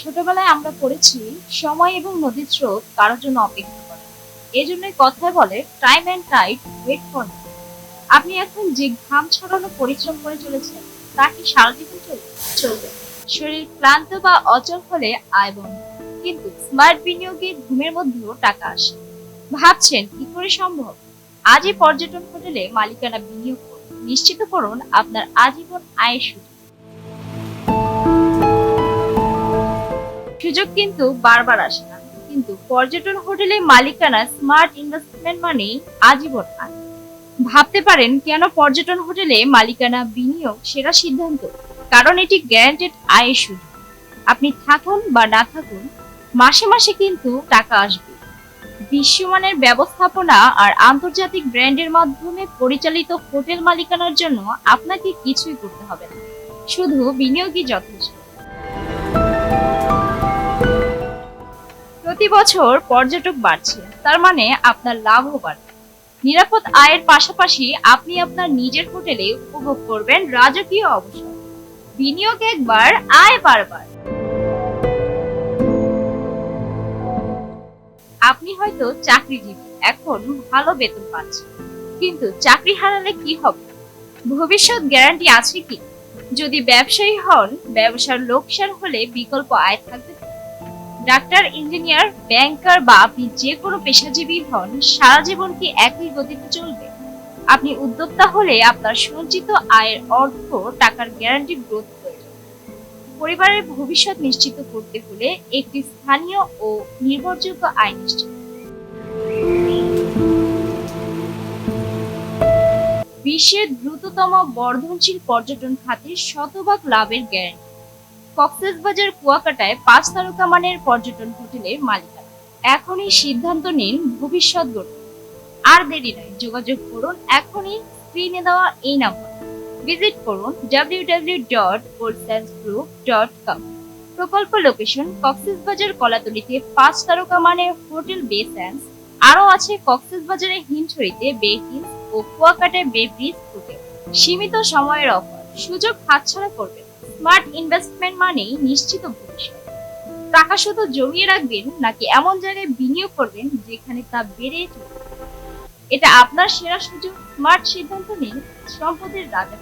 ছোটবেলায় আমরা পড়েছি, সময় এবং নদীর স্রোত কারোর জন্য অপেক্ষা করে। এই জন্যই কথায় বলে time and tide wait for আপনি এখন যে ঘাম ছড়ানো পরিশ্রম করে চলেছেন, তা কি সারা জীবন চলবে। শরীর ক্লান্ত বা অচল হলে আয় বন্ধ। কিন্তু স্মার্ট বিনিয়োগে ঘুমের মধ্যেও টাকা আসে। ভাবছেন, কি করে সম্ভব? আজই পর্যটন হোটেলে মালিকানা বিনিয়োগ করুন। নিশ্চিত করুন, আপনার আজীবন আয়ের সুযোগ। সুযোগ কিন্তু বারবার আসে না। কিন্তু পর্যটন হোটেলে মালিকানা স্মার্ট ইনভেস্টমেন্ট মানে আজীবন আয়। ভাবতে পারেন কেন পর্যটন হোটেলে মালিকানা বিনিয়োগ সেরা সিদ্ধান্ত? কারণ এটি গ্যারান্টেড আয়ের সুযোগ। আপনি থাকুন বা না থাকুন, মাসে মাসে কিন্তু টাকা আসবে। বিশ্বমানের ব্যবস্থাপনা আর আন্তর্জাতিক ব্র্যান্ডের মাধ্যমে পরিচালিত হোটেল মালিকানার জন্য আপনাকে কিছুই করতে হবে না। শুধু বিনিয়োগই যথেষ্ট। প্রতি বছর পর্যটক বাড়ছে, তার মানে আপনার লাভও বাড়বে। নিরাপদ আয়ের পাশাপাশি আপনি আপনার নিজের হোটেলে উপভোগ করবেন রাজকীয় অবসর। বিনিয়োগ একবার, আয় বারবার। আপনি হয়তো চাকরিজীবী, এখন ভালো বেতন পাচ্ছেন। কিন্তু চাকরি হারালে কি হবে? ভবিষ্যৎ গ্যারান্টি আছে কি? যদি ব্যবসায়ী হন, ব্যবসার লোকসান হলে বিকল্প আয় থাকবে? ডাক্তার, ইঞ্জিনিয়ার, ব্যাংকার বা আপনি যে কোনো পেশাজীবী হন, সারা জীবন কি একই গতিতে চলবে? আপনি উদ্যোক্তা হলে আপনার সঞ্চিত আয়ের অর্থ টাকার গ্যারান্টি গ্রোথ পরিবারের ভবিষ্যৎ নিশ্চিত করতে হলে একটি স্থানীয় ও নির্ভরযোগ্য আয় নিশ্চিত বিশ্বের দ্রুততম বর্ধনশীল পর্যটন খাতে শতভাগ লাভের গ্যারান্টি কক্সবাজার কুয়াকাটায় পাঁচ তারকা মানের পর্যটন হোটেলের মালিকানা। এখনই সিদ্ধান্ত নিন ভবিষ্যৎ গড়তে। আর দেরি নয়, যোগাযোগ করুন এখনই স্ক্রিনে দেওয়া এই নাম্বার ভিজিট করুন www.oldsandsgroup.com প্রকল্প লোকেশন কক্সবাজার কলাতলিতে পাঁচ তারকা মানের হোটেল বে স্যান্স আরও আছে কক্সবাজারে হিমছড়িতে বে হিলস ও কুয়াকাটায় বে ব্রিজ হোটেল সীমিত সময়ের অফার, সুযোগ হাতছাড়া করবেন স্মার্ট ইনভেস্টমেন্ট মানেই নিশ্চিত ভবিষ্যৎ। টাকা শুধু জমিয়ে রাখবেন নাকি এমন জায়গায় বিনিয়োগ করবেন যেখানে তা বেড়ে চলবে? এটা আপনার সেরা সুযোগ। স্মার্ট সিদ্ধান্ত নিন সম্পদের রাজা।